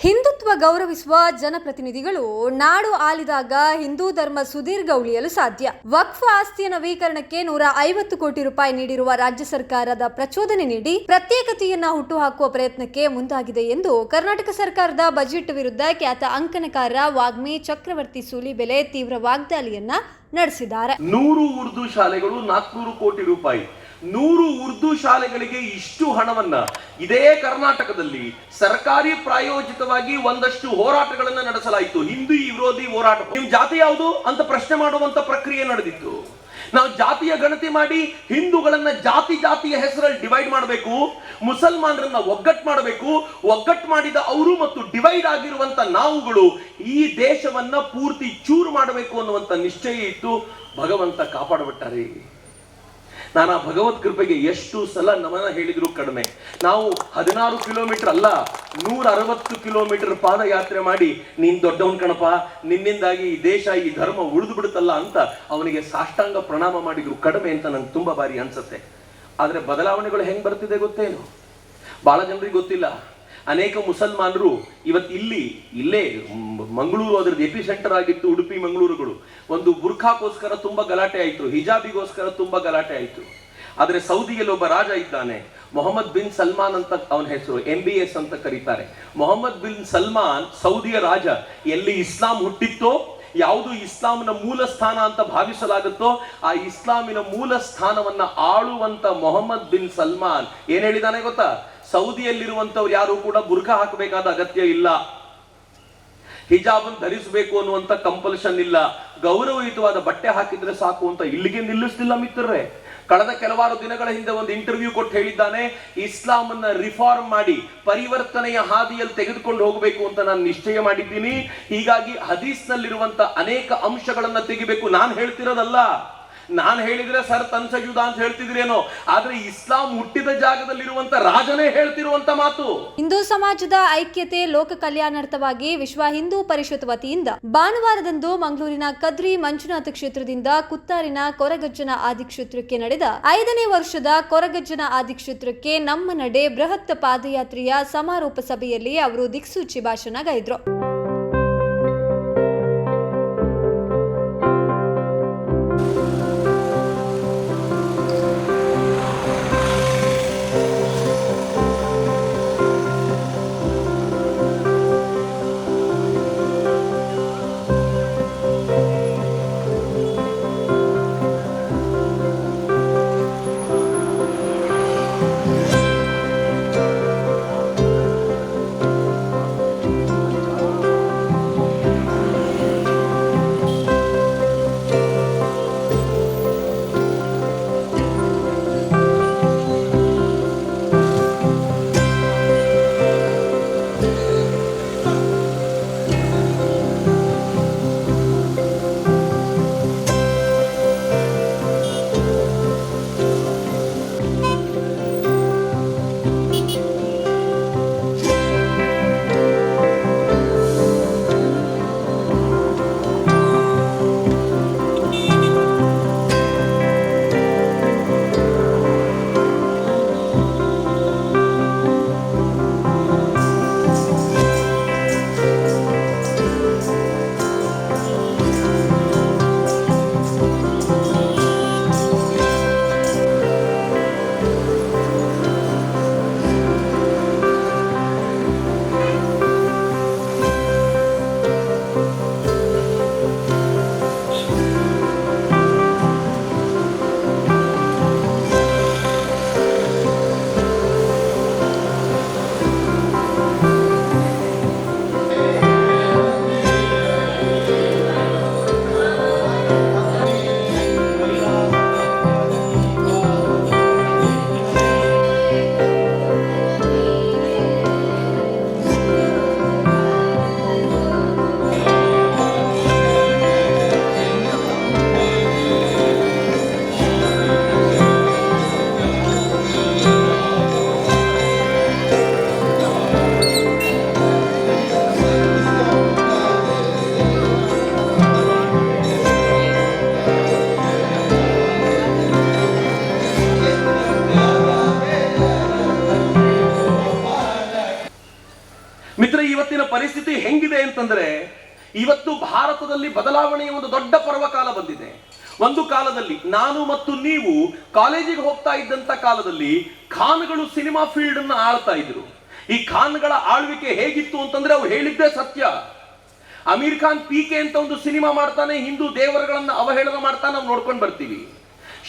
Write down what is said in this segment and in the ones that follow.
ಹಿಂದುತ್ವ ಗೌರವಿಸುವ ಜನಪ್ರತಿನಿಧಿಗಳು ನಾಡು ಆಳಿದಾಗ ಹಿಂದೂ ಧರ್ಮ ಸುದೀರ್ಘ ಉಳಿಯಲು ಸಾಧ್ಯ. ವಕ್ಫ್ ಆಸ್ತಿಯ ನವೀಕರಣಕ್ಕೆ ನೂರ ಐವತ್ತು ಕೋಟಿ ರೂಪಾಯಿ ನೀಡಿರುವ ರಾಜ್ಯ ಸರ್ಕಾರದ ಪ್ರಚೋದನೆ ನೀಡಿ ಪ್ರತ್ಯೇಕತೆಯನ್ನ ಹುಟ್ಟುಹಾಕುವ ಪ್ರಯತ್ನಕ್ಕೆ ಮುಂದಾಗಿದೆ ಎಂದು ಕರ್ನಾಟಕ ಸರ್ಕಾರದ ಬಜೆಟ್ ವಿರುದ್ಧ ಖ್ಯಾತ ಅಂಕಣಕಾರ ವಾಗ್ಮಿ ಚಕ್ರವರ್ತಿ ಸೂಲಿಬೆಲೆ ತೀವ್ರ ವಾಗ್ದಾಳಿಯನ್ನ ನಡೆಸಿದ್ದಾರೆ. ನೂರು ಉರ್ದು ಶಾಲೆಗಳು ನಾಲ್ಕುನೂರು ಕೋಟಿ ರೂಪಾಯಿ. ನೂರು ಉರ್ದು ಶಾಲೆಗಳಿಗೆ ಇಷ್ಟು ಹಣವನ್ನ ಇದೇ ಕರ್ನಾಟಕದಲ್ಲಿ ಸರ್ಕಾರಿ ಪ್ರಾಯೋಜಿತವಾಗಿ ಒಂದಷ್ಟು ಹೋರಾಟಗಳನ್ನ ನಡೆಸಲಾಯಿತು. ಹಿಂದೂ ವಿರೋಧಿ ಹೋರಾಟ. ನಿಮ್ ಜಾತಿ ಯಾವುದು ಅಂತ ಪ್ರಶ್ನೆ ಮಾಡುವಂತ ಪ್ರಕ್ರಿಯೆ ನಡೆದಿತ್ತು. ನಾವು ಜಾತಿಯ ಗಣತಿ ಮಾಡಿ ಹಿಂದೂಗಳನ್ನ ಜಾತಿ ಜಾತಿಯ ಹೆಸರಲ್ಲಿ ಡಿವೈಡ್ ಮಾಡಬೇಕು, ಮುಸಲ್ಮಾನರನ್ನ ಒಗ್ಗಟ್ಟು ಮಾಡಬೇಕು ಒಗ್ಗಟ್ಟು ಮಾಡಿದ ಅವರು ಮತ್ತು ಡಿವೈಡ್ ಆಗಿರುವಂತ ನಾವುಗಳು ಈ ದೇಶವನ್ನ ಪೂರ್ತಿ ಚೂರು ಮಾಡಬೇಕು ಅನ್ನುವಂತ ನಿಶ್ಚಯ ಇತ್ತು ಭಗವಂತ ಕಾಪಾಡಬಿಟ್ಟಾರೆ. ನಾನು ಆ ಭಗವತ್ ಕೃಪೆಗೆ ಎಷ್ಟು ಸಲ ನಮನ ಹೇಳಿದ್ರು ಕಡಿಮೆ. ನಾವು ಹದಿನಾರು ಕಿಲೋಮೀಟರ್ ಅಲ್ಲ ನೂರ ಅರವತ್ತು ಕಿಲೋಮೀಟರ್ ಪಾದಯಾತ್ರೆ ಮಾಡಿ, ನೀನ್ ದೊಡ್ಡವನ್ ಕಣಪ ನಿನ್ನಿಂದಾಗಿ ಈ ದೇಶ, ಈ ಧರ್ಮ ಉಳಿದು ಬಿಡುತ್ತಲ್ಲ ಅಂತ ಅವನಿಗೆ ಸಾಷ್ಟಾಂಗ ಪ್ರಣಾಮ ಮಾಡಿದ್ರು ಕಡಿಮೆ ಅಂತ ನಂಗೆ ತುಂಬಾ ಬಾರಿ ಅನ್ಸುತ್ತೆ. ಆದ್ರೆ ಬದಲಾವಣೆಗಳು ಹೆಂಗ್ ಬರ್ತಿದೆ ಗೊತ್ತೇನು? ಬಹಳ ಜನರಿಗೆ ಗೊತ್ತಿಲ್ಲ. ಅನೇಕ ಮುಸಲ್ಮಾನರು ಇವತ್ತು ಇಲ್ಲಿ, ಇಲ್ಲೇ, ಮಂಗಳೂರು ಅದ್ರದ್ದು ಎಪಿ ಸೆಂಟರ್ ಆಗಿತ್ತು ಉಡುಪಿ ಮಂಗಳೂರುಗಳು. ಒಂದು ಬುರ್ಖಾಗೋಸ್ಕರ ತುಂಬಾ ಗಲಾಟೆ ಆಯಿತು, ಹಿಜಾಬಿಗೋಸ್ಕರ ತುಂಬಾ ಗಲಾಟೆ ಆಯಿತು. ಆದರೆ ಸೌದಿಯಲ್ಲಿ ಒಬ್ಬ ರಾಜ ಇದ್ದಾನೆ, ಮೊಹಮ್ಮದ್ ಬಿನ್ ಸಲ್ಮಾನ್ ಅಂತ ಅವನ ಹೆಸರು ಎಂ ಬಿ ಎಸ್ ಅಂತ ಕರೀತಾರೆ. ಮೊಹಮ್ಮದ್ ಬಿನ್ ಸಲ್ಮಾನ್ ಸೌದಿಯ ರಾಜ, ಎಲ್ಲಿ ಇಸ್ಲಾಂ ಹುಟ್ಟಿತ್ತೋ, ಯಾವುದು ಇಸ್ಲಾಂನ ಮೂಲ ಸ್ಥಾನ ಅಂತ ಭಾವಿಸಲಾಗುತ್ತೋ, ಆ ಇಸ್ಲಾಮಿನ ಮೂಲ ಸ್ಥಾನವನ್ನ ಆಳುವಂತ ಮೊಹಮ್ಮದ್ ಬಿನ್ ಸಲ್ಮಾನ್ ಏನ್ ಹೇಳಿದಾನೆ ಗೊತ್ತಾ? ಸೌದಿಯಲ್ಲಿರುವಂತವ್ರು ಯಾರು ಕೂಡ ಬುರ್ಖ ಹಾಕಬೇಕಾದ ಅಗತ್ಯ ಇಲ್ಲ. ಹಿಜಾಬ್ ಧರಿಸಬೇಕು ಅನ್ನುವಂತ ಕಂಪಲ್ಷನ್ ಇಲ್ಲ. ಗೌರವಯುತವಾದ ಬಟ್ಟೆ ಹಾಕಿದ್ರೆ ಸಾಕು ಅಂತ ಇಲ್ಲಿಗೆ ನಿಲ್ಲಿಸ್ತಿಲ್ಲ ಮಿತ್ರರೇ. ಕಳೆದ ಕೆಲವಾರು ದಿನಗಳ ಹಿಂದೆ ಒಂದು ಇಂಟರ್ವ್ಯೂ ಕೊಟ್ಟು ಹೇಳಿದ್ದಾನೆ ಇಸ್ಲಾಂ ಅನ್ನ ರಿಫಾರ್ಮ್ ಮಾಡಿ, ಪರಿವರ್ತನೆಯ ಹಾದಿಯಲ್ಲಿ ತೆಗೆದುಕೊಂಡು ಹೋಗಬೇಕು ಅಂತ ನಾನು ನಿಶ್ಚಯ ಮಾಡಿದ್ದೀನಿ. ಹೀಗಾಗಿ ಹದೀಸ್ನಲ್ಲಿರುವಂತ ಅನೇಕ ಅಂಶಗಳನ್ನ ತೆಗಿಬೇಕು. ನಾನು ಹೇಳ್ತಿರೋದಲ್ಲ. ನಾನು ಹೇಳಿದ್ರೆ ಸರ್ ತನ್ಸಯುದ ಅಂತ ಹೇಳ್ತಿದ್ರೇನೋ, ಆದ್ರೆ ಇಸ್ಲಾಂ ಹುಟ್ಟಿದ ಜಾಗದಲ್ಲಿರುವಂತ ರಾಜನೇ ಹೇಳ್ತಿರುವಂತ ಮಾತು. ಹಿಂದೂ ಸಮಾಜದ ಐಕ್ಯತೆ ಲೋಕ ಕಲ್ಯಾಣಾರ್ಥವಾಗಿ ವಿಶ್ವ ಹಿಂದೂ ಪರಿಷತ್ ವತಿಯಿಂದ ಭಾನುವಾರದಂದು ಮಂಗಳೂರಿನ ಕದ್ರಿ ಮಂಜುನಾಥ ಕ್ಷೇತ್ರದಿಂದ ಕುತ್ತಾರಿನ ಕೊರಗಜ್ಜನ ಆದಿಕ್ಷೇತ್ರಕ್ಕೆ ನಡೆದ ಐದನೇ ವರ್ಷದ ಕೊರಗಜ್ಜನ ಆದಿಕ್ಷೇತ್ರಕ್ಕೆ ನಮ್ಮ ನಡೆ ಬೃಹತ್ ಪಾದಯಾತ್ರೆಯ ಸಮಾರೋಪ ಸಭೆಯಲ್ಲಿ ಅವರು ದಿಕ್ಸೂಚಿ ಭಾಷಣ ಗೈದ್ರು. ಅಂತಂದ್ರೆ ಇವತ್ತು ಭಾರತದಲ್ಲಿ ಬದಲಾವಣೆಯ ಒಂದು ದೊಡ್ಡ ಪರ್ವಕಾಲ ಬಂದಿದೆ. ಒಂದು ಕಾಲದಲ್ಲಿ ನಾನು ಮತ್ತು ನೀವು ಕಾಲೇಜಿಗೆ ಹೋಗ್ತಾ ಇದ್ದಂತ ಕಾಲದಲ್ಲಿ ಖಾನ್ಗಳು ಸಿನಿಮಾ ಫೀಲ್ಡ್ ಅನ್ನು ಆಳ್ತಾ ಇದ್ರು. ಈ ಖಾನ್ಗಳ ಆಳ್ವಿಕೆ ಹೇಗಿತ್ತು ಅಂತಂದ್ರೆ ಅವ್ರು ಹೇಳಿದ್ದೇ ಸತ್ಯ. ಅಮೀರ್ ಖಾನ್ ಪಿ ಕೆ ಅಂತ ಒಂದು ಸಿನಿಮಾ ಮಾಡ್ತಾನೆ, ಹಿಂದೂ ದೇವರುಗಳನ್ನ ಅವಹೇಳನ ಮಾಡ್ತಾ ನಾವು ನೋಡ್ಕೊಂಡು ಬರ್ತೀವಿ.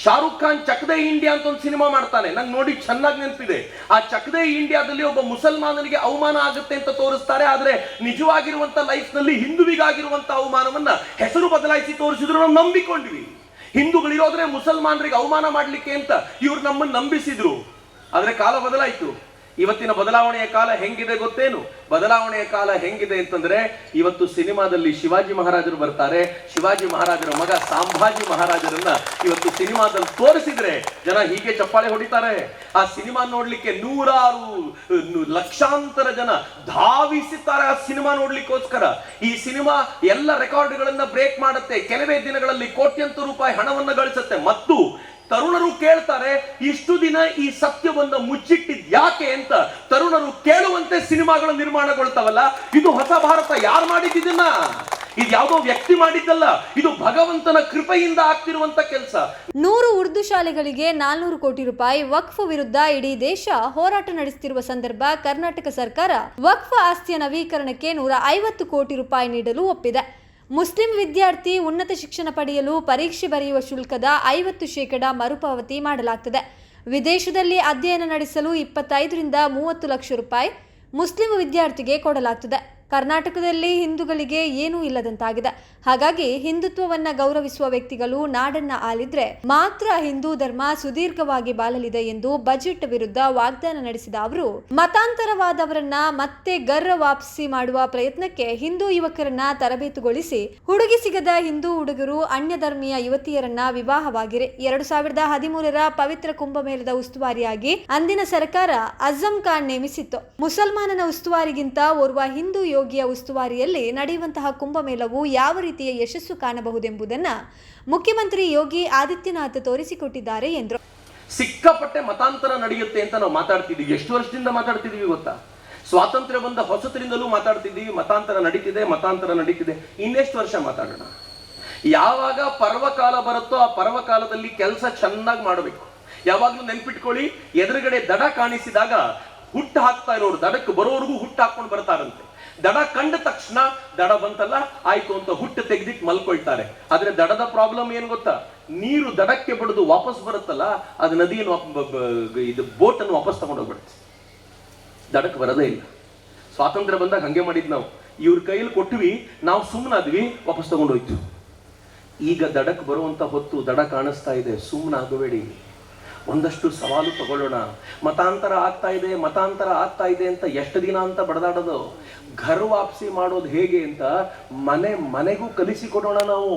ಶಾರುಖ್ ಖಾನ್ ಚಕ್ದೆ ಇಂಡಿಯಾ ಅಂತ ಒಂದು ಸಿನಿಮಾ ಮಾಡ್ತಾನೆ. ನಂಗೆ ನೋಡಿ ಚೆನ್ನಾಗಿ ನೆನಪಿದೆ. ಆ ಚಕ್ದೆ ಇಂಡಿಯಾದಲ್ಲಿ ಒಬ್ಬ ಮುಸಲ್ಮಾನನಿಗೆ ಅವಮಾನ ಆಗುತ್ತೆ ಅಂತ ತೋರಿಸ್ತಾರೆ. ಆದರೆ ನಿಜವಾಗಿರುವಂತ ಲೈಫ್ನಲ್ಲಿ ಹಿಂದುವಿಗಾಗಿರುವಂತ ಅವಮಾನವನ್ನ ಹೆಸರು ಬದಲಾಯಿಸಿ ತೋರಿಸಿದ್ರು ನಾವು ನಂಬಿಕೊಂಡ್ವಿ. ಹಿಂದೂಗಳಿರೋದ್ರೆ ಮುಸಲ್ಮಾನರಿಗೆ ಅವಮಾನ ಮಾಡ್ಲಿಕ್ಕೆ ಅಂತ ಇವ್ರು ನಮ್ಮನ್ನು ನಂಬಿಸಿದ್ರು. ಆದರೆ ಕಾಲ ಬದಲಾಯಿತು. ಇವತ್ತಿನ ಬದಲಾವಣೆಯ ಕಾಲ ಹೆಂಗಿದೆ ಗೊತ್ತೇನು? ಬದಲಾವಣೆಯ ಕಾಲ ಹೆಂಗಿದೆ ಅಂತಂದ್ರೆ, ಇವತ್ತು ಸಿನಿಮಾದಲ್ಲಿ ಶಿವಾಜಿ ಮಹಾರಾಜರು ಬರ್ತಾರೆ. ಶಿವಾಜಿ ಮಹಾರಾಜರ ಮಗ ಸಾಂಭಾಜಿ ಮಹಾರಾಜರನ್ನ ಇವತ್ತು ಸಿನಿಮಾದಲ್ಲಿ ತೋರಿಸಿದ್ರೆ ಜನ ಹೀಗೆ ಚಪ್ಪಾಳೆ ಹೊಡಿತಾರೆ. ಆ ಸಿನಿಮಾ ನೋಡ್ಲಿಕ್ಕೆ ನೂರಾರು ಲಕ್ಷಾಂತರ ಜನ ಧಾವಿಸುತ್ತಾರೆ ಆ ಸಿನಿಮಾ ನೋಡ್ಲಿಕ್ಕೋಸ್ಕರ. ಈ ಸಿನಿಮಾ ಎಲ್ಲ ರೆಕಾರ್ಡ್ಗಳನ್ನ ಬ್ರೇಕ್ ಮಾಡುತ್ತೆ. ಕೆಲವೇ ದಿನಗಳಲ್ಲಿ ಕೋಟ್ಯಂತರ ರೂಪಾಯಿ ಹಣವನ್ನು ಗಳಿಸುತ್ತೆ. ಮತ್ತು ತರುಣರು ಕೇಳ್ತಾರೆ, ಇಷ್ಟು ದಿನ ಈ ಸತ್ಯವನ್ನ ಮುಚ್ಚಿಟ್ಟಿದ್ ಯಾಕೆ ಅಂತ ತರುಣರು ಕೇಳುವಂತೆ ಸಿನಿಮಾಗಳು ನಿರ್ಮಾಣಗೊಳ್ತಾವಲ್ಲ, ಇದು ಹೊಸ ಭಾರತ, ಯಾರು ಮಾಡಿದ್ದಿದ್ದನ್ನ ಇದು ಯಾವುದೋ ವ್ಯಕ್ತಿ ಮಾಡಿದ್ದಲ್ಲ, ಇದು ಭಗವಂತನ ಕೃಪೆಯಿಂದ ಆಗ್ತಿರುವಂತ ಕೆಲಸ. ನೂರು ಉರ್ದು ಶಾಲೆಗಳಿಗೆ ನಾಲ್ನೂರು ಕೋಟಿ ರೂಪಾಯಿ ವಕ್ಫ್ ವಿರುದ್ಧ ಇಡೀ ದೇಶ ಹೋರಾಟ ನಡೆಸುತ್ತಿರುವ ಸಂದರ್ಭ ಕರ್ನಾಟಕ ಸರ್ಕಾರ ವಕ್ಫ್ ಆಸ್ತಿಯ ನವೀಕರಣಕ್ಕೆ ನೂರ ಐವತ್ತು ಕೋಟಿ ರೂಪಾಯಿ ನೀಡಲು ಒಪ್ಪಿದೆ. ಮುಸ್ಲಿಂ ವಿದ್ಯಾರ್ಥಿ ಉನ್ನತ ಶಿಕ್ಷಣ ಪಡೆಯಲು ಪರೀಕ್ಷೆ ಬರೆಯುವ ಶುಲ್ಕದ ಐವತ್ತು ಶೇಕಡ ಮರುಪಾವತಿ ಮಾಡಲಾಗ್ತದೆ. ವಿದೇಶದಲ್ಲಿ ಅಧ್ಯಯನ ನಡೆಸಲು ಇಪ್ಪತ್ತೈದರಿಂದ ಮೂವತ್ತು ಲಕ್ಷ ರೂಪಾಯಿ ಮುಸ್ಲಿಂ ವಿದ್ಯಾರ್ಥಿಗೆ ಕೊಡಲಾಗ್ತದೆ. ಕರ್ನಾಟಕದಲ್ಲಿ ಹಿಂದೂಗಳಿಗೆ ಏನೂ ಇಲ್ಲದಂತಾಗಿದೆ. ಹಾಗಾಗಿ ಹಿಂದುತ್ವವನ್ನ ಗೌರವಿಸುವ ವ್ಯಕ್ತಿಗಳು ನಾಡನ್ನ ಆಲಿದ್ರೆ ಮಾತ್ರ ಹಿಂದೂ ಧರ್ಮ ಸುದೀರ್ಘವಾಗಿ ಬಾಳಲಿದೆ ಎಂದು ಬಜೆಟ್ ವಿರುದ್ಧ ವಾಗ್ದಾನ ನಡೆಸಿದ ಅವರು, ಮತಾಂತರವಾದವರನ್ನ ಮತ್ತೆ ಗರ್ರ ವಾಪಸಿ ಮಾಡುವ ಪ್ರಯತ್ನಕ್ಕೆ ಹಿಂದೂ ಯುವಕರನ್ನ ತರಬೇತುಗೊಳಿಸಿ ಹುಡುಗಿ ಸಿಗದ ಹಿಂದೂ ಹುಡುಗರು ಅನ್ಯ ಧರ್ಮೀಯ ಯುವತಿಯರನ್ನ ವಿವಾಹವಾಗಿರೆ. ಎರಡು ಸಾವಿರದ ಹದಿಮೂರರ ಪವಿತ್ರ ಕುಂಭಮೇಳದ ಉಸ್ತುವಾರಿಯಾಗಿ ಅಂದಿನ ಸರ್ಕಾರ ಅಜಂ ಖಾನ್ ನೇಮಿಸಿತ್ತು. ಮುಸಲ್ಮಾನನ ಉಸ್ತುವಾರಿಗಿಂತ ಓರ್ವ ಹಿಂದೂ ಯೋಗಿಯ ಉಸ್ತುವಾರಿಯಲ್ಲಿ ನಡೆಯುವಂತಹ ಕುಂಭಮೇಳವು ಯಾವ ರೀತಿಯ ಯಶಸ್ಸು ಕಾಣಬಹುದೆಂಬುದನ್ನು ಮುಖ್ಯಮಂತ್ರಿ ಯೋಗಿ ಆದಿತ್ಯನಾಥ್ ತೋರಿಸಿಕೊಟ್ಟಿದ್ದಾರೆ ಎಂದರು. ಸಿಕ್ಕಾಪಟ್ಟೆ ಮತಾಂತರ ನಡೆಯುತ್ತೆ ಅಂತ ನಾವು ಮಾತಾಡ್ತಿದ್ದೀವಿ. ಎಷ್ಟು ವರ್ಷದಿಂದ ಮಾತಾಡ್ತಿದೀವಿ ಗೊತ್ತಾ? ಸ್ವಾತಂತ್ರ್ಯ ಬಂದ ಹೊಸತರಿಂದಲೂ ಮಾತಾಡ್ತಿದ್ದೀವಿ. ಮತಾಂತರ ನಡೀತಿದೆ ಮತಾಂತರ ನಡೀತಿದೆ. ಇನ್ನೆಷ್ಟು ವರ್ಷ ಮಾತಾಡೋಣ? ಯಾವಾಗ ಪರ್ವಕಾಲ ಬರುತ್ತೋ ಆ ಪರ್ವಕಾಲದಲ್ಲಿ ಕೆಲಸ ಚೆನ್ನಾಗಿ ಮಾಡಬೇಕು. ಯಾವಾಗಲೂ ನೆನ್ಪಿಟ್ಕೊಳ್ಳಿ, ಎದುರುಗಡೆ ದಡ ಕಾಣಿಸಿದಾಗ ಹುಟ್ಟು ಹಾಕ್ತಾ ಇರೋರು, ದಡಕ್ಕೆ ಬರೋವರೆಗೂ ಹುಟ್ಟು ಹಾಕೊಂಡು ಬರ್ತಾರಂತೆ. ದಡ ಕಂಡ ತಕ್ಷಣ ದಡ ಬಂತಲ್ಲ, ಆಯ್ತು ಅಂತ ಹುಟ್ಟು ತೆಗೆದಿಟ್ಟು ಮಲ್ಕೊಳ್ತಾರೆ. ಆದ್ರೆ ದಡದ ಪ್ರಾಬ್ಲಮ್ ಏನ್ ಗೊತ್ತಾ? ನೀರು ದಡಕ್ಕೆ ಬಡಿದು ವಾಪಸ್ ಬರುತ್ತಲ್ಲ, ಅದು ನದಿಯನ್ನು ಇದು ಬೋಟ್ ಅನ್ನು ವಾಪಸ್ ತಗೊಂಡೋಗ್ಬಿಡುತ್ತೆ ದಡಕ್ಕೆ ಬರೋದೇ ಇಲ್ಲ. ಸ್ವಾತಂತ್ರ್ಯ ಬಂದಾಗ ಹಂಗೆ ಮಾಡಿದ್ ನಾವು. ಇವ್ರ ಕೈಯಲ್ಲಿ ಕೊಟ್ವಿ, ನಾವು ಸುಮ್ಮನಾದ್ವಿ ವಾಪಸ್ ತಗೊಂಡೋಯ್ತು ಈಗ ದಡಕ್ಕೆ ಬರುವಂತ ಹೊತ್ತು ದಡ ಕಾಣಿಸ್ತಾ ಇದೆ. ಸುಮ್ಮನಾಗಬೇಡಿ ಒಂದಷ್ಟು ಸವಾಲು ತಗೊಳ್ಳೋಣ. ಮತಾಂತರ ಆಗ್ತಾ ಇದೆ, ಮತಾಂತರ ಆಗ್ತಾ ಇದೆ ಅಂತ ಎಷ್ಟು ದಿನ ಅಂತ ಬಡದಾಡೋದು? ಘರ್ ವಾಪಸಿ ಮಾಡೋದು ಹೇಗೆ ಅಂತ ಮನೆ ಮನೆಗೂ ಕಲಿಸಿಕೊಡೋಣ ನಾವು.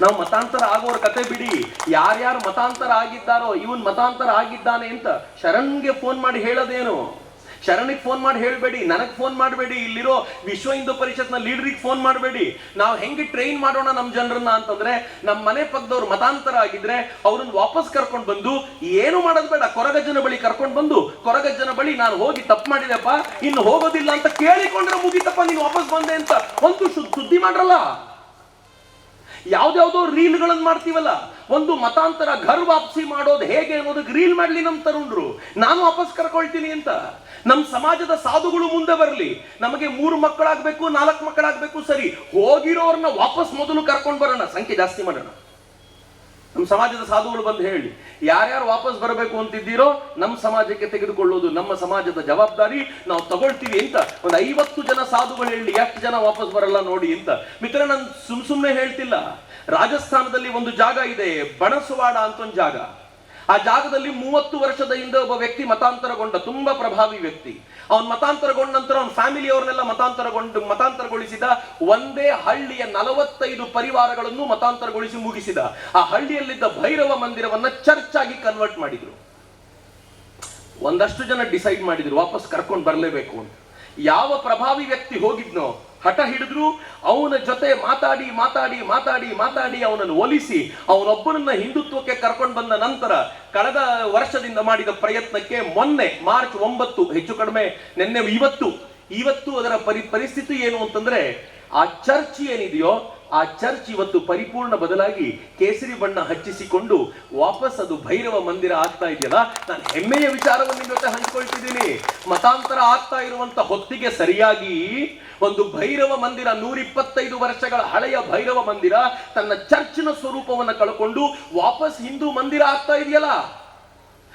ನಾವು ಮತಾಂತರ ಆಗೋರ ಕತೆ ಬಿಡಿ. ಯಾರ್ಯಾರು ಮತಾಂತರ ಆಗಿದ್ದಾರೋ, ಇವನ್ ಮತಾಂತರ ಆಗಿದ್ದಾನೆ ಅಂತ ಶರಣ್ಗೆ ಫೋನ್ ಮಾಡಿ ಹೇಳೋದೇನು? ಶರಣಿಗೆ ಫೋನ್ ಮಾಡಿ ಹೇಳಬೇಡಿ, ನನಗೆ ಫೋನ್ ಮಾಡಬೇಡಿ, ಇಲ್ಲಿರೋ ವಿಶ್ವ ಹಿಂದೂ ಪರಿಷತ್ನ ಲೀಡರಿಗೆ ಫೋನ್ ಮಾಡಬೇಡಿ. ನಾವು ಹೆಂಗೆ ಟ್ರೈನ್ ಮಾಡೋಣ ನಮ್ಮ ಜನರನ್ನ ಅಂತಂದ್ರೆ ನಮ್ಮ ಮನೆ ಪಕ್ಕದವ್ರು ಮತಾಂತರ ಆಗಿದ್ರೆ, ಅವ್ರನ್ನ ವಾಪಸ್ ಕರ್ಕೊಂಡು ಬಂದು, ಏನು ಮಾಡೋದು ಬೇಡ, ಕೊರಗಜ್ಜನ ಬಳಿ ಕರ್ಕೊಂಡು ಬಂದು, ಕೊರಗಜ್ಜನ ಬಳಿ ನಾನು ಹೋಗಿ ತಪ್ಪು ಮಾಡಿದೆಪ್ಪ, ಇನ್ನು ಹೋಗೋದಿಲ್ಲ ಅಂತ ಕೇಳಿಕೊಂಡ್ರೆ ಮುಗಿತಪ್ಪ, ನೀನು ವಾಪಸ್ ಬಂದೆ ಅಂತ. ಒಂದು ಸುದ್ದಿ ಮಾಡ್ರಲ್ಲ? ರೀಲ್ ರೀಲ್ಗಳನ್ನ ಮಾಡ್ತೀವಲ್ಲ, ಒಂದು ಮತಾಂತರ ಘರ್ ವಾಪಸಿ ಮಾಡೋದು ಹೇಗೆ ಅನ್ನೋದಕ್ಕೆ ರೀಲ್ ಮಾಡ್ಲಿ ನಮ್ಮ ತರುಣರು. ನಾನು ವಾಪಸ್ ಕರ್ಕೊಳ್ತೀನಿ ಅಂತ. ನಮ್ ಸಮಾಜದ ಸಾಧುಗಳು ಮುಂದೆ ಬರಲಿ. ನಮಗೆ ಮೂರು ಮಕ್ಕಳಾಗಬೇಕು, ನಾಲ್ಕು ಮಕ್ಕಳಾಗಬೇಕು ಸರಿ. ಹೋಗಿರೋರನ್ನ ವಾಪಸ್ ಮೊದಲು ಕರ್ಕೊಂಡು ಬರೋಣ. ಸಂಖ್ಯೆ ಜಾಸ್ತಿ ಮಾಡೋಣ. ನಮ್ಮ ಸಮಾಜದ ಸಾಧುಗಳು ಬಂದು ಹೇಳಿ, ಯಾರ್ಯಾರು ವಾಪಸ್ ಬರಬೇಕು ಅಂತಿದ್ದೀರೋ ನಮ್ಮ ಸಮಾಜಕ್ಕೆ ತೆಗೆದುಕೊಳ್ಳೋದು ನಮ್ಮ ಸಮಾಜದ ಜವಾಬ್ದಾರಿ. ನಾವು ತಗೊಳ್ತೀವಿ ಅಂತ ಒಂದು ಐವತ್ತು ಜನ ಸಾಧುಗಳು ಹೇಳಿ, ಎಷ್ಟು ಜನ ವಾಪಸ್ ಬರಲ್ಲ ನೋಡಿ ಅಂತ. ಮಿತ್ರ ನಾನು ಸುಮ್ ಸುಮ್ಮನೆ ಹೇಳ್ತಿಲ್ಲ. ರಾಜಸ್ಥಾನದಲ್ಲಿ ಒಂದು ಜಾಗ ಇದೆ, ಬಣಸುವಾಡ ಅಂತ ಒಂದು ಜಾಗ. ಆ ಜಾಗದಲ್ಲಿ ಮೂವತ್ತು ವರ್ಷದ ಹಿಂದೆ ಒಬ್ಬ ವ್ಯಕ್ತಿ ಮತಾಂತರಗೊಂಡ ತುಂಬಾ ಪ್ರಭಾವಿ ವ್ಯಕ್ತಿ. ಅವನ್ ಮತಾಂತರಗೊಂಡ ನಂತರ ಅವನ ಫ್ಯಾಮಿಲಿ ಅವ್ರನ್ನೆಲ್ಲ ಮತಾಂತರಗೊಂಡು ಮತಾಂತರಗೊಳಿಸಿದ, ಒಂದೇ ಹಳ್ಳಿಯ ನಲವತ್ತೈದು ಪರಿವಾರಗಳನ್ನು ಮತಾಂತರಗೊಳಿಸಿ ಮುಗಿಸಿದ. ಆ ಹಳ್ಳಿಯಲ್ಲಿದ್ದ ಭೈರವ ಮಂದಿರವನ್ನ ಚರ್ಚ್ ಆಗಿ ಕನ್ವರ್ಟ್ ಮಾಡಿದ್ರು. ಒಂದಷ್ಟು ಜನ ಡಿಸೈಡ್ ಮಾಡಿದ್ರು, ವಾಪಸ್ ಕರ್ಕೊಂಡು ಬರಲೇಬೇಕು ಅಂತ. ಯಾವ ಪ್ರಭಾವಿ ವ್ಯಕ್ತಿ ಹೋಗಿದ್ನೋ ಹಠ ಹಿಡಿದ್ರು ಅವನ ಜೊತೆ ಮಾತಾಡಿ ಮಾತಾಡಿ ಮಾತಾಡಿ ಮಾತಾಡಿ ಅವನನ್ನು ಒಲಿಸಿ ಅವನೊಬ್ಬನನ್ನ ಹಿಂದುತ್ವಕ್ಕೆ ಕರ್ಕೊಂಡು ಬಂದ ನಂತರ ಕಳೆದ ವರ್ಷದಿಂದ ಮಾಡಿದ ಪ್ರಯತ್ನಕ್ಕೆ ಮೊನ್ನೆ ಮಾರ್ಚ್ ಒಂಬತ್ತು, ಹೆಚ್ಚು ಕಡಿಮೆ, ನಿನ್ನೆ ಇವತ್ತು. ಇವತ್ತು ಅದರ ಪರಿ, ಪರಿಸ್ಥಿತಿ ಏನು ಅಂತಂದ್ರೆ ಆ ಚರ್ಚ್ ಏನಿದೆಯೋ ಆ ಚರ್ಚ್ ಇವತ್ತು ಪರಿಪೂರ್ಣ ಬದಲಾಗಿ ಕೇಸರಿ ಬಣ್ಣ ಹಚ್ಚಿಸಿಕೊಂಡು ವಾಪಸ್ ಅದು ಭೈರವ ಮಂದಿರ ಆಗ್ತಾ ಇದೆಯಲ್ಲ, ನಾನು ಹೆಮ್ಮೆಯ ವಿಚಾರವನ್ನು ಜೊತೆ ಹಂಚಿಕೊಳ್ತಿದ್ದೀನಿ. ಮತಾಂತರ ಆಗ್ತಾ ಇರುವಂತ ಹೊತ್ತಿಗೆ ಸರಿಯಾಗಿ ಒಂದು ಭೈರವ ಮಂದಿರ ನೂರಿಪ್ಪತ್ತೈದು ವರ್ಷಗಳ ಹಳೆಯ ಭೈರವ ಮಂದಿರ ತನ್ನ ಚರ್ಚಿನ ಸ್ವರೂಪವನ್ನು ಕಳ್ಕೊಂಡು ವಾಪಸ್ ಹಿಂದೂ ಮಂದಿರ ಆಗ್ತಾ ಇದೆಯಲ್ಲ.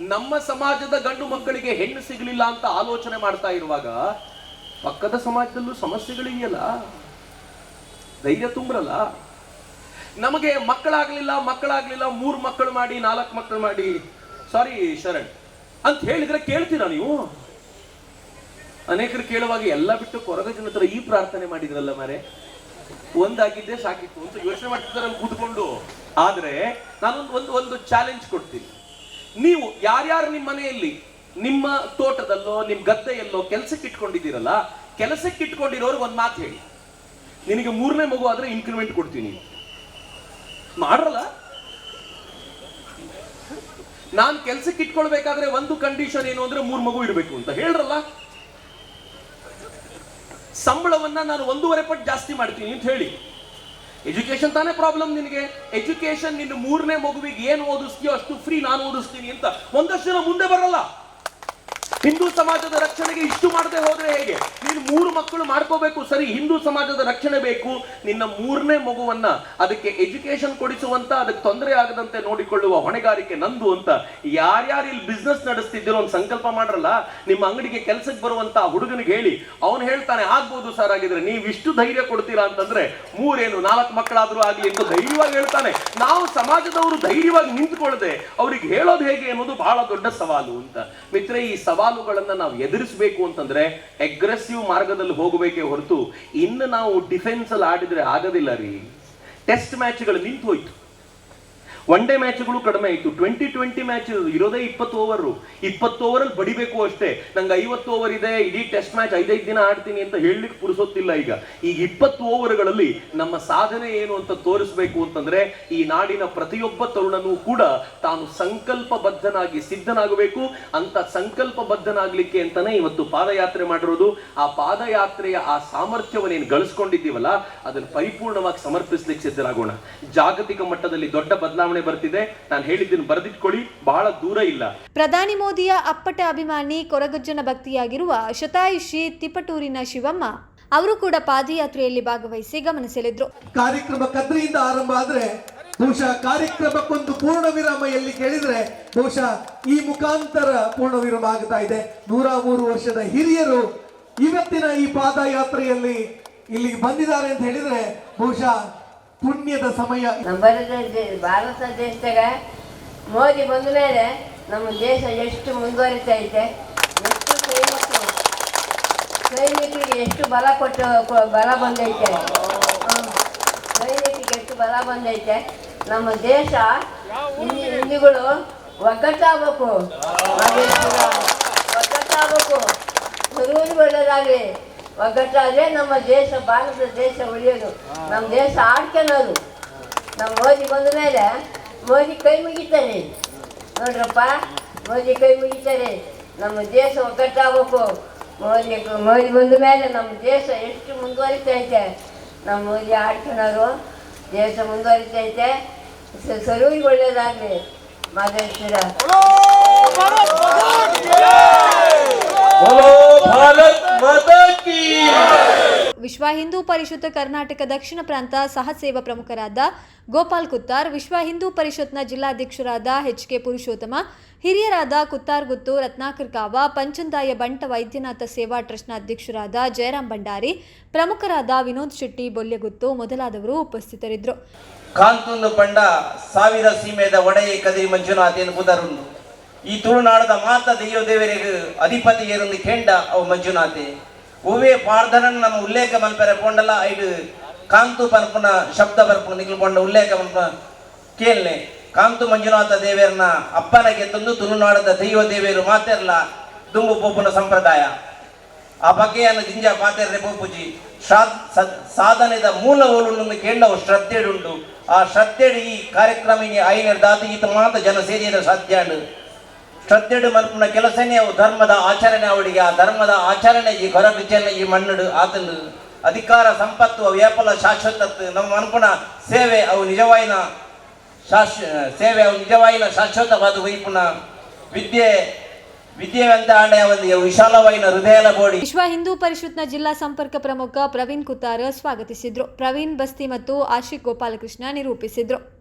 ನಮ್ಮ ಸಮಾಜದ ಗಂಡು ಮಕ್ಕಳಿಗೆ ಹೆಣ್ಣು ಸಿಗಲಿಲ್ಲ ಅಂತ ಆಲೋಚನೆ ಮಾಡ್ತಾ ಇರುವಾಗ ಪಕ್ಕದ ಸಮಾಜದಲ್ಲೂ ಸಮಸ್ಯೆಗಳಿವೆಯಲ್ಲ? ಧೈರ್ಯ ತುಂಬ್ರಲ್ಲ? ನಮಗೆ ಮಕ್ಕಳಾಗ್ಲಿಲ್ಲ ಮಕ್ಕಳಾಗ್ಲಿಲ್ಲ, ಮೂರು ಮಕ್ಕಳು ಮಾಡಿ, ನಾಲ್ಕು ಮಕ್ಕಳು ಮಾಡಿ. ಸಾರಿ ಶರಣ್. ಅಂತ ಹೇಳಿದ್ರೆ ಕೇಳ್ತೀರಾ ನೀವು? ಅನೇಕರು ಕೇಳುವಾಗ ಎಲ್ಲ ಬಿಟ್ಟು ಕೊರಗ ಜನ ಈ ಪ್ರಾರ್ಥನೆ ಮಾಡಿದ್ರಲ್ಲ ಮಾರೆ? ಒಂದಾಗಿದ್ದೆ ಸಾಕಿತ್ತು ಅಂತ ಯೋಚನೆ ಮಾಡ್ತಿದ್ದಾರೆ ಕೂತ್ಕೊಂಡು. ಆದ್ರೆ ನಾನೊಂದು ಒಂದು ಒಂದು ಚಾಲೆಂಜ್ ಕೊಡ್ತೀನಿ. ನೀವು ಯಾರ್ಯಾರು ನಿಮ್ಮ ಮನೆಯಲ್ಲಿ, ನಿಮ್ಮ ತೋಟದಲ್ಲೋ, ನಿಮ್ಮ ಗದ್ದೆಯಲ್ಲೋ ಕೆಲಸಕ್ಕೆ ಇಟ್ಕೊಂಡಿದ್ದೀರಲ್ಲ, ಕೆಲಸಕ್ಕೆ ಇಟ್ಕೊಂಡಿರೋರ್ಗೆ ಒಂದು ಮಾತು ಹೇಳಿ. ನಿನಗೆ ಮೂರನೇ ಮಗು ಆದರೆ ಇನ್ಕ್ರಿಮೆಂಟ್ ಕೊಡ್ತೀನಿ ಮಾಡ್ರಲ್ಲ? ನಾನು ಕೆಲಸಕ್ಕೆ ಇಟ್ಕೊಳ್ಬೇಕಾದ್ರೆ ಒಂದು ಕಂಡೀಷನ್ ಏನು ಅಂದ್ರೆ ಮೂರ್ ಮಗು ಇರಬೇಕು ಅಂತ ಹೇಳ್ರಲ್ಲ? ಸಂಬಳವನ್ನ ನಾನು ಒಂದೂವರೆ ಪಟ್ಟು ಜಾಸ್ತಿ ಮಾಡ್ತೀನಿ ಅಂತ ಹೇಳಿ. ಎಜುಕೇಶನ್ ತಾನೇ ಪ್ರಾಬ್ಲಮ್ ನಿನಗೆ? ಎಜುಕೇಶನ್ ನಿನ್ನ ಮೂರನೇ ಮಗುವಿಗೆ ಏನು ಓದಿಸ್ತೀಯೋ ಅಷ್ಟು ಫ್ರೀ ನಾನು ಓದಿಸ್ತೀನಿ ಅಂತ. ಒಂದಷ್ಟು ಜನ ಮುಂದೆ ಬರಲ್ಲ. ಹಿಂದೂ ಸಮಾಜದ ರಕ್ಷಣೆಗೆ ಇಷ್ಟು ಮಾಡದೆ ಹೋದ್ರೆ ಹೇಗೆ? ನೀನು ಮೂರು ಮಕ್ಕಳು ಮಾಡ್ಕೋಬೇಕು, ಸರಿ, ಹಿಂದೂ ಸಮಾಜದ ರಕ್ಷಣೆ ಬೇಕು. ನಿನ್ನ ಮೂರನೇ ಮಗುವನ್ನ ಅದಕ್ಕೆ ಎಜುಕೇಶನ್ ಕೊಡಿಸುವಂತ, ಅದಕ್ಕೆ ತೊಂದರೆ ಆಗದಂತೆ ನೋಡಿಕೊಳ್ಳುವ ಹೊಣೆಗಾರಿಕೆ ನಂದು ಅಂತ ಯಾರ್ಯಾರು ಇಲ್ಲಿ ಬಿಸ್ನೆಸ್ ನಡೆಸ್ತಿದ್ದೀರೋ ಒಂದು ಸಂಕಲ್ಪ ಮಾಡ್ರಲ್ಲ, ನಿಮ್ಮ ಅಂಗಡಿಗೆ ಕೆಲಸಕ್ಕೆ ಬರುವಂತ ಹುಡುಗನಿಗೆ ಹೇಳಿ. ಅವನು ಹೇಳ್ತಾನೆ, ಆಗ್ಬೋದು ಸರ್ ಆಗಿದ್ರೆ ನೀವು ಇಷ್ಟು ಧೈರ್ಯ ಕೊಡ್ತೀರಾ ಅಂತಂದ್ರೆ ಮೂರೇನು, ನಾಲ್ಕು ಮಕ್ಕಳಾದ್ರೂ ಆಗ್ಲಿ ಎಂದು ಧೈರ್ಯವಾಗಿ ಹೇಳ್ತಾನೆ. ನಾವು ಸಮಾಜದವರು ಧೈರ್ಯವಾಗಿ ನಿಂತ್ಕೊಳ್ಳದೆ ಅವ್ರಿಗೆ ಹೇಳೋದು ಹೇಗೆ ಅನ್ನೋದು ಬಹಳ ದೊಡ್ಡ ಸವಾಲು ಅಂತ. ಮಿತ್ರ ಈ ಸವಾಲುಗಳನ್ನ ನಾವು ಎದುರಿಸಬೇಕು ಅಂತಂದ್ರೆ ಅಗ್ರೆಸಿವ್ ಮಾರ್ಗದಲ್ಲಿ ಹೋಗಬೇಕೇ ಹೊರತು ಇನ್ನು ನಾವು ಡಿಫೆನ್ಸ್ ಅಲ್ಲಿ ಆಡಿದ್ರೆ ಆಗೋದಿಲ್ಲ ರೀ. ಟೆಸ್ಟ್ ಮ್ಯಾಚ್ಗಳು ನಿಂತು ಹೋಯ್ತು ಒನ್ ಡೇ ಮ್ಯಾಚ್ಗಳು ಕಡಿಮೆ ಆಯಿತು. ಟ್ವೆಂಟಿ ಟ್ವೆಂಟಿ ಮ್ಯಾಚ್ ಇರೋದೇ ಇಪ್ಪತ್ತು ಓವರ್ ಇಪ್ಪತ್ತು ಓವರಲ್ಲಿ ಬಡಿಬೇಕು ಅಷ್ಟೇ. ನಂಗೆ ಐವತ್ತು ಓವರ್ ಇದೆ, ಇಡೀ ಟೆಸ್ಟ್ ಮ್ಯಾಚ್ ಐದೈದು ದಿನ ಆಡ್ತೀನಿ ಅಂತ ಹೇಳಲಿಕ್ಕೆ ಪುರುಸೋತಿಲ್ಲ ಈಗ. ಈ ಇಪ್ಪತ್ತು ಓವರ್ಗಳಲ್ಲಿ ನಮ್ಮ ಸಾಧನೆ ಏನು ಅಂತ ತೋರಿಸ್ಬೇಕು ಅಂತಂದ್ರೆ, ಈ ನಾಡಿನ ಪ್ರತಿಯೊಬ್ಬ ತರುಣನೂ ಕೂಡ ತಾನು ಸಂಕಲ್ಪಬದ್ಧನಾಗಿ ಸಿದ್ಧನಾಗಬೇಕು. ಅಂತ ಸಂಕಲ್ಪಬದ್ಧನಾಗಲಿಕ್ಕೆ ಅಂತಾನೆ ಇವತ್ತು ಪಾದಯಾತ್ರೆ ಮಾಡಿರೋದು. ಆ ಪಾದಯಾತ್ರೆಯ ಆ ಸಾಮರ್ಥ್ಯವನ್ನೇನು ಗಳಿಸ್ಕೊಂಡಿದ್ದೀವಲ್ಲ, ಅದನ್ನು ಪರಿಪೂರ್ಣವಾಗಿ ಸಮರ್ಪಿಸ್ಲಿಕ್ಕೆ ಸಿದ್ಧರಾಗೋಣ. ಜಾಗತಿಕ ಮಟ್ಟದಲ್ಲಿ ದೊಡ್ಡ ಬದಲಾವಣೆ ಬರ್ತಿದೆ. ನಾನು ಹೇಳಿದ್ದನ್ನು ಬರೆದಿಟ್ಕೊಳ್ಳಿ. ಬಹಳ ದೂರ ಇಲ್ಲ. ಪ್ರಧಾನಿ ಮೋದಿಯ ಅಪ್ಪಟ ಅಭಿಮಾನಿ ಕೊರಗಜ್ಜನ ಭಕ್ತಿಯಾಗಿರುವ ಶತಾಯುಷಿ ತಿಪಟೂರಿನ ಶಿವಮ್ಮ ಅವರು ಕೂಡ ಪಾದಯಾತ್ರೆಯಲ್ಲಿ ಭಾಗವಹಿಸಿ ಗಮನ ಸೆಳೆದ್ರು. ಕಾರ್ಯಕ್ರಮ ಕದ್ರಿಯಿಂದ ಆರಂಭ ಆದ್ರೆ ಬಹುಶಃ ಕಾರ್ಯಕ್ರಮಕ್ಕೊಂದು ಪೂರ್ಣ ವಿರಾಮ ಎಲ್ಲಿ ಕೇಳಿದ್ರೆ ಬಹುಶಃ ಈ ಮುಖಾಂತರ ಪೂರ್ಣ ವಿರಾಮ ಆಗ್ತಾ ಇದೆ. ನೂರ ಮೂರು ವರ್ಷದ ಹಿರಿಯರು ಇವತ್ತಿನ ಈ ಪಾದಯಾತ್ರೆಯಲ್ಲಿ ಇಲ್ಲಿಗೆ ಬಂದಿದ್ದಾರೆ ಅಂತ ಹೇಳಿದ್ರೆ ಬಹುಶಃ ಪುಣ್ಯದ ಸಮಯ. ನಮ್ಮ ಭಾರತ ದೇಶದಾಗ ಮೋದಿ ಬಂದ ಮೇಲೆ ನಮ್ಮ ದೇಶ ಎಷ್ಟು ಮುಂದುವರಿತಾ ಐತೆ ಎಷ್ಟು ಸೈನಿಕರು ಸೈನಿಕರಿಗೆ ಎಷ್ಟು ಬಲ ಕೊಟ್ಟು ಬಲ ಬಂದೈತೆ. ಸೈನಿಕರಿಗೆ ಎಷ್ಟು ಬಲ ಬಂದೈತೆ. ನಮ್ಮ ದೇಶ ಹಿಂದಿ ಹಿಂದಿಗಳು ಒಗ್ಗಟ್ಟಾಗಬೇಕು. ಒಗ್ಗಟ್ಟಾಗಬೇಕು. ಸರೂರು ಒಳ್ಳೆಯದಾಗಲಿ ಒಗ್ಗಟ್ಟಾದ್ರೆ ನಮ್ಮ ದೇಶ ಭಾರತ ದೇಶ ಉಳಿಯೋದು. ನಮ್ಮ ದೇಶ ಆಡ್ಕೊಳ್ಳೋದು. ನಮ್ಮ ಮೋದಿ ಬಂದ ಮೇಲೆ ಮೋದಿ ಕೈ ಮುಗಿತಾರೆ. ನೋಡ್ರಪ್ಪ ಮೋದಿ ಕೈ ಮುಗಿತಾರೆ. ನಮ್ಮ ದೇಶ ಒಗ್ಗಟ್ಟಾಗಬೇಕು ಮೋದಿ ಮೋದಿ ಬಂದ ಮೇಲೆ ನಮ್ಮ ದೇಶ ಎಷ್ಟು ಮುಂದುವರಿತೈತೆ ನಮ್ಮ ಮೋದಿ ಆಡ್ಕೊಳ್ಳೋರು ದೇಶ ಮುಂದುವರಿತೈತೆ ಸ- ಸರೂರಿಗೆ ಒಳ್ಳೇದಾಗಲಿ. ಮಾತಾಡ್ತೀರ ವಿಶ್ವ ಹಿಂದೂ ಪರಿಷತ್ ಕರ್ನಾಟಕ ದಕ್ಷಿಣ ಪ್ರಾಂತ ಸಹ ಸೇವಾ ಪ್ರಮುಖರಾದ ಗೋಪಾಲ್ ಕುತ್ತಾರ್ ವಿಶ್ವ ಹಿಂದೂ ಪರಿಷತ್ನ ಜಿಲ್ಲಾಧ್ಯಕ್ಷರಾದ ಎಚ್ ಕೆ ಪುರುಷೋತ್ತಮ ಹಿರಿಯರಾದ ಕುತ್ತಾರ್ ಗುತ್ತು ರತ್ನಾಕರ್ ಕಾವ ಪಂಚಂದಾಯ ಬಂಟ ವೈದ್ಯನಾಥ ಸೇವಾ ಟ್ರಸ್ಟ್ನ ಅಧ್ಯಕ್ಷರಾದ ಜಯರಾಮ್ ಭಂಡಾರಿ ಪ್ರಮುಖರಾದ ವಿನೋದ್ ಶೆಟ್ಟಿ ಬೊಲ್ಯಗುತ್ತು ಮೊದಲಾದವರು ಉಪಸ್ಥಿತರಿದ್ದರು. ಕಾಂತುಂದು ಪಂಡ ಸಾವಿರ ಸೀಮೆದ ಒಡೆಯ ಕದಿರಿ ಮಂಜುನಾಥ್ ಎಂಬುದರುಂಡು ಈ ತುಳುನಾಡದ ಮಾತ ದೆಯ್ಯೋ ದೇವರಿಗೆ ಅಧಿಪತಿ ಏರುಂದು ಕೆಂಡ ಅವು ಮಂಜುನಾಥೆ. ಹೂವೇ ಪಾರ್ಧನನ್ ನಮ್ಮ ಉಲ್ಲೇಖ ಮಲ್ಪೆರೆ ಪೋಂಡಲ ಐದು ಕಾಂತು ಪರ್ಪನ ಶಬ್ದ ಪರ್ಪನ ನಿಲ್ಕೊಂಡ ಉಲ್ಲೇಖ ಮಲ್ಪ ಕೇಳಲೆ ಕಾಂತು ಮಂಜುನಾಥ ದೇವರನ್ನ ಅಪ್ಪನಗೆ ತಂದು ತುಳುನಾಡದ ದೈವ ದೇವಿಯರು ಮಾತೆರ್ಲ, ದುಂಬು ಪೋಪುನ ಸಂಪ್ರದಾಯ. ಆ ಬಗೆಯನ್ನು ದಿಂಜ ಪಾತೆರೆ ಪೋಪುಜಿ ಸಾಧನೆದ ಮೂಲ ಓಲು ಕೇಳವು ಶ್ರದ್ಧೆಡುಂಡು. ಆ ಶ್ರದ್ಧೆಡು ಈ ಕಾರ್ಯಕ್ರಮಕ್ಕೆ ಐನರ್ ದಾತು ಈತ ಮಾತ ಜನ ಸೇರಿದ ಸಾಧ್ಯ ಶ್ರದ್ಧೆಡು ಮಲ್ಪನ ಕೆಲಸನೇ ಅವು ಧರ್ಮದ ಆಚರಣೆ ಅವಳಿಗೆ. ಆ ಧರ್ಮದ ಆಚರಣೆ ಈ ಹೊರಬಿಚ್ಚನ ಈ ಮಣ್ಣಡು ಆತನು ಅಧಿಕಾರ ಸಂಪತ್ತು ಅವು ಏಪಲ ಶಾಶ್ವತತ್ತು ನಮ್ಮ ಮನ್ಪುನ ಸೇವೆ ಅವು ನಿಜವಾಯಿನ ಶಾಶ್ವ, ಸೇವೆ ಅವು ನಿಜವಾಯಿನ ಶಾಶ್ವತವಾದ ವೈಪುನ ವಿದ್ಯೆ ವಿಶ್ವ ಹಿಂದೂ ಪರಿಷತ್ನ ಜಿಲ್ಲಾ ಸಂಪರ್ಕ ಪ್ರಮುಖ ಪ್ರವೀಣ್ ಕುತ್ತಾರ ಸ್ವಾಗತಿಸಿದ್ರು. ಪ್ರವೀಣ್ ಬಸ್ತಿ ಮತ್ತು ಆಶಿಕ್ ಗೋಪಾಲಕೃಷ್ಣ ನಿರೂಪಿಸಿದ್ರು.